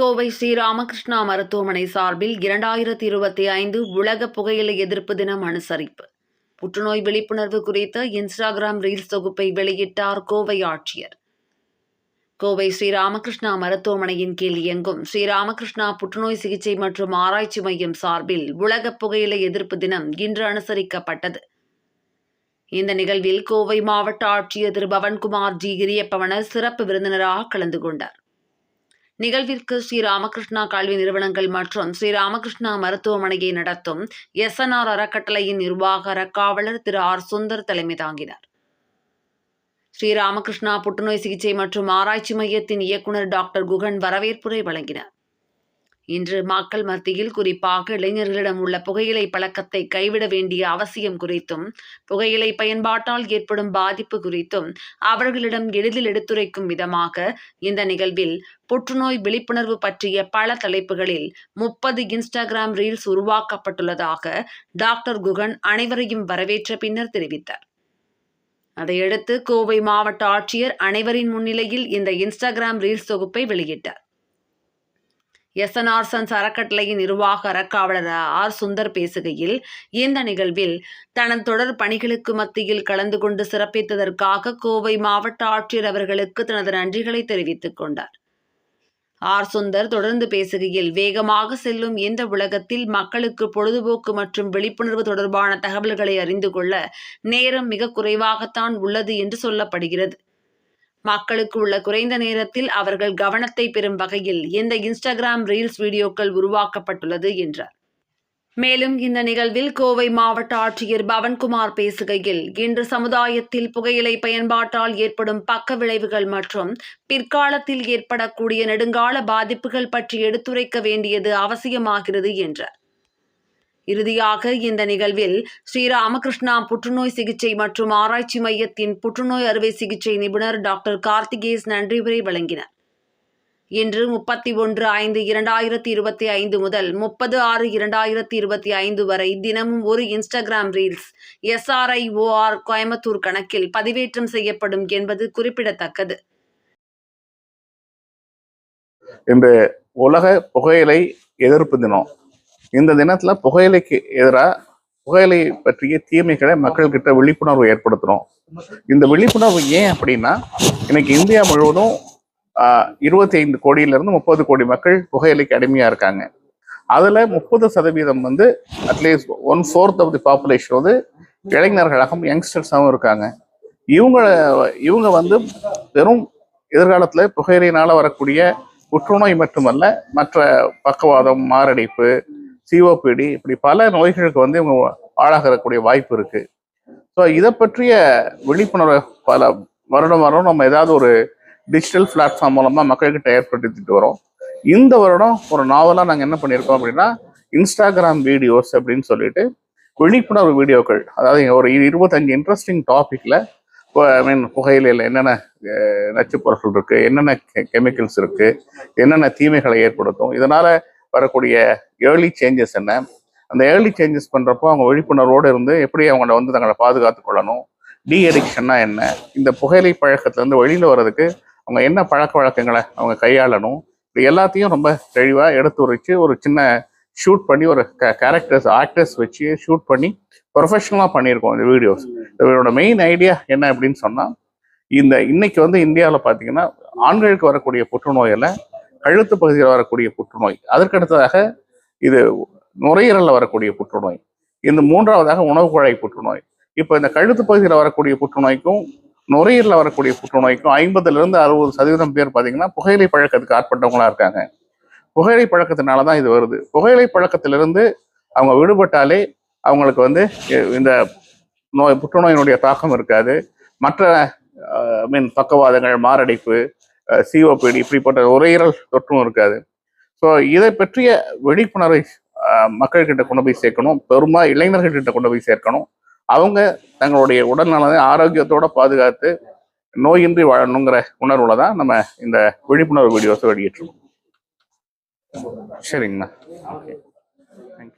கோவை ஸ்ரீராமகிருஷ்ணா மருத்துவமனை சார்பில் இரண்டாயிரத்தி இருபத்தி ஐந்து உலக புகையிலை எதிர்ப்பு தினம் அனுசரிப்பு. புற்றுநோய் விழிப்புணர்வு குறித்த இன்ஸ்டாகிராம் ரீல்ஸ் தொகுப்பை வெளியிட்டார் கோவை ஆட்சியர். கோவை ஸ்ரீராமகிருஷ்ணா மருத்துவமனையின் கீழ் இயங்கும் ஸ்ரீராமகிருஷ்ணா புற்றுநோய் சிகிச்சை மற்றும் ஆராய்ச்சி மையம் சார்பில் உலக புகையிலை எதிர்ப்பு தினம் இன்று அனுசரிக்கப்பட்டது. இந்த நிகழ்வில் கோவை மாவட்ட ஆட்சியர் திரு பவன்குமார் ஜி கிரியப்பவனர் சிறப்பு விருந்தினராக கலந்து கொண்டார். நிகழ்விற்கு ஸ்ரீ ராமகிருஷ்ணா கல்வி நிறுவனங்கள் மற்றும் ஸ்ரீராமகிருஷ்ணா மருத்துவமனையை நடத்தும் எஸ்என்ஆர் அறக்கட்டளையின் நிர்வாக அறக்காவலர் திரு ஆர் சுந்தர் தலைமை தாங்கினார். ஸ்ரீராமகிருஷ்ணா புற்றுநோய் சிகிச்சை மற்றும் ஆராய்ச்சி மையத்தின் இயக்குனர் டாக்டர் குகன் வரவேற்புரை வழங்கினார். இன்று மக்கள் மத்தியில் குறிப்பாக இளைஞர்களிடம் உள்ள புகையிலை பழக்கத்தை கைவிட வேண்டிய அவசியம் குறித்தும் புகையிலை பயன்பாட்டால் ஏற்படும் பாதிப்பு குறித்தும் அவர்களிடம் எளிதில் எடுத்துரைக்கும் விதமாக இந்த நிகழ்வில் புற்றுநோய் விழிப்புணர்வு பற்றிய பல தலைப்புகளில் முப்பது இன்ஸ்டாகிராம் ரீல்ஸ் உருவாக்கப்பட்டுள்ளதாக டாக்டர் குகன் அனைவரையும் வரவேற்ற பின்னர் தெரிவித்தார். அதையடுத்து கோவை மாவட்ட ஆட்சியர் அனைவரின் முன்னிலையில் இந்த இன்ஸ்டாகிராம் ரீல்ஸ் தொகுப்பை வெளியிட்டார். எஸ்என்ஆர் சன்ஸ் அறக்கட்டளையின் நிர்வாக அறக்காவலர் ஆர். சுந்தர் பேசுகையில் இந்த நிகழ்வில் தனது தொடர் பணிகளுக்கு மத்தியில் கலந்து கொண்டு சிறப்பித்ததற்காக கோவை மாவட்ட ஆட்சியர் அவர்களுக்கு தனது நன்றிகளை தெரிவித்துக் கொண்டார். ஆர். சுந்தர் தொடர்ந்து பேசுகையில் வேகமாக செல்லும் இந்த உலகத்தில் மக்களுக்கு பொழுதுபோக்கு மற்றும் விழிப்புணர்வு தொடர்பான தகவல்களை அறிந்து கொள்ள நேரம் மிக குறைவாகத்தான் உள்ளது என்று சொல்லப்படுகிறது. மக்களுக்கு உள்ள குறைந்த நேரத்தில் அவர்கள் கவனத்தை பெறும் வகையில் இந்த இன்ஸ்டாகிராம் ரீல்ஸ் வீடியோக்கள் உருவாக்கப்பட்டுள்ளது என்றார். மேலும் இந்த நிகழ்வில் கோவை மாவட்ட ஆட்சியர் பவன்குமார் பேசுகையில் இன்று சமுதாயத்தில் புகையிலை பயன்பாட்டால் ஏற்படும் பக்க விளைவுகள் மற்றும் பிற்காலத்தில் ஏற்படக்கூடிய நெடுங்கால பாதிப்புகள் பற்றி எடுத்துரைக்க வேண்டியது அவசியமாகிறது என்றார். இறுதியாக இந்த நிகழ்வில் ஸ்ரீராமகிருஷ்ணா புற்றுநோய் சிகிச்சை மற்றும் ஆராய்ச்சி மையத்தின் புற்றுநோய் அறுவை சிகிச்சை நிபுணர் டாக்டர் கார்த்திகேஸ் நன்றி உரை வழங்கினார். இன்று முப்பத்தி ஒன்று ஐந்து இரண்டாயிரத்தி இருபத்தி ஐந்து முதல் முப்பது ஆறு இரண்டாயிரத்தி இருபத்தி ஐந்து வரை தினமும் ஒரு இன்ஸ்டாகிராம் ரீல்ஸ் எஸ்ஆர்ஐஓஆர் கோயம்புத்தூர் கணக்கில் பதிவேற்றம் செய்யப்படும் என்பது குறிப்பிடத்தக்கது. இன்று உலக புகையிலை எதிர்ப்பு தினம். இந்த தினத்துல புகையிலைக்கு எதிராக புகையிலை பற்றிய தீமைகளை மக்கள்கிட்ட விழிப்புணர்வு ஏற்படுத்தணும் இந்த விழிப்புணர்வு ஏன் அப்படின்னா இன்னைக்கு இந்தியா முழுவதும் இருபத்தி ஐந்து கோடியிலிருந்து முப்பது கோடி மக்கள் புகையிலைக்கு அடிமையாக இருக்காங்க. அதில் முப்பது சதவீதம் வந்து at least one fourth of the population வந்து இளைஞர்களாகவும் யங்ஸ்டர்ஸாகவும் இருக்காங்க. இவங்க இவங்க வந்து பெரும் எதிர்காலத்தில் புகையிலையினால் வரக்கூடிய புற்றுநோய் மட்டுமல்ல மற்ற பக்கவாதம் மாரடைப்பு சிஓபிடி இப்படி பல நோய்களுக்கு வந்து இவங்க ஆளாகிறக்கூடிய வாய்ப்பு இருக்கு. ஸோ இதை பற்றிய விழிப்புணர்வு பல வருடம் வரும் நம்ம ஏதாவது ஒரு டிஜிட்டல் பிளாட்ஃபார்ம் மூலமா மக்கள்கிட்ட ஏற்படுத்திட்டு வரோம். இந்த வருடம் ஒரு நாவலாக நாங்கள் என்ன பண்ணியிருக்கோம் அப்படின்னா இன்ஸ்டாகிராம் வீடியோஸ் அப்படின்னு சொல்லிட்டு விழிப்புணர்வு வீடியோக்கள் அதாவது ஒரு இருபத்தஞ்சு இன்ட்ரெஸ்டிங் டாபிக்ல ஐ மீன் புகையிலையில் என்னென்ன நச்சுப்பொருட்கள் இருக்குது என்னென்ன கெமிக்கல்ஸ் இருக்குது என்னென்ன தீமைகளை ஏற்படுத்தும் இதனால் வரக்கூடிய ஏர்லி சேஞ்சஸ் என்ன? அந்த ஏர்லி சேஞ்சஸ் பண்ணுறப்போ அவங்க விழிப்புணர்வோடு இருந்து எப்படி அவங்கள வந்து தங்களை பாதுகாத்து கொள்ளணும்? டிஎடிக்ஷன்னா என்ன? இந்த புகையிலை பழக்கத்துலேருந்து வெளியில் வர்றதுக்கு அவங்க என்ன பழக்க வழக்கங்களை அவங்க கையாளணும்? இது எல்லாத்தையும் ரொம்ப தெளிவாக எடுத்து உரைச்சு ஒரு சின்ன ஷூட் பண்ணி ஒரு கேரக்டர்ஸ் ஆக்டர்ஸ் வச்சு ஷூட் பண்ணி ப்ரொஃபஷனலாக பண்ணியிருக்கோம் இந்த வீடியோஸ் இதோட மெயின் ஐடியா என்ன அப்படின்னு சொன்னால் இந்த இன்னைக்கு வந்து இந்தியாவில் பார்த்தீங்கன்னா ஆண்களுக்கு வரக்கூடிய புற்றுநோயில் கழுத்து பகுதியில் வரக்கூடிய புற்றுநோய். அதற்கடுத்ததாக இது நுரையீரலில் வரக்கூடிய புற்றுநோய். இந்த மூன்றாவதாக உணவு குழாய் புற்றுநோய். இப்போ இந்த கழுத்து பகுதியில் வரக்கூடிய புற்றுநோய்க்கும் நுரையீரலில் வரக்கூடிய புற்றுநோய்க்கும் ஐம்பதுலேருந்து அறுபது சதவீதம் பேர் பார்த்தீங்கன்னா புகையிலை பழக்கத்துக்கு ஆட்பட்டவங்களாக இருக்காங்க. புகையிலை பழக்கத்தினால தான் இது வருது. புகையிலை பழக்கத்திலிருந்து அவங்க விடுபட்டாலே அவங்களுக்கு வந்து இந்த நோய் புற்றுநோயினுடைய தாக்கம் இருக்காது. மற்ற மீன் பக்கவாதங்கள் மாரடைப்பு சிஓபிடி இப்படிப்பட்ட உரையீரல் தொற்றும் இருக்காது. ஸோ இதை பற்றிய விழிப்புணர்வை மக்கள்கிட்ட கொண்டு போய் சேர்க்கணும். பெருமா இளைஞர்கள்கிட்ட கொண்டு போய் சேர்க்கணும். அவங்க தங்களுடைய உடல்நலனை ஆரோக்கியத்தோட பாதுகாத்து நோயின்றி வாழணுங்கிற உணர்வுல தான் நம்ம இந்த விழிப்புணர்வு வீடியோஸை வெளியிட்டிருக்கோம். சரிங்கண்ணா. Okay thank you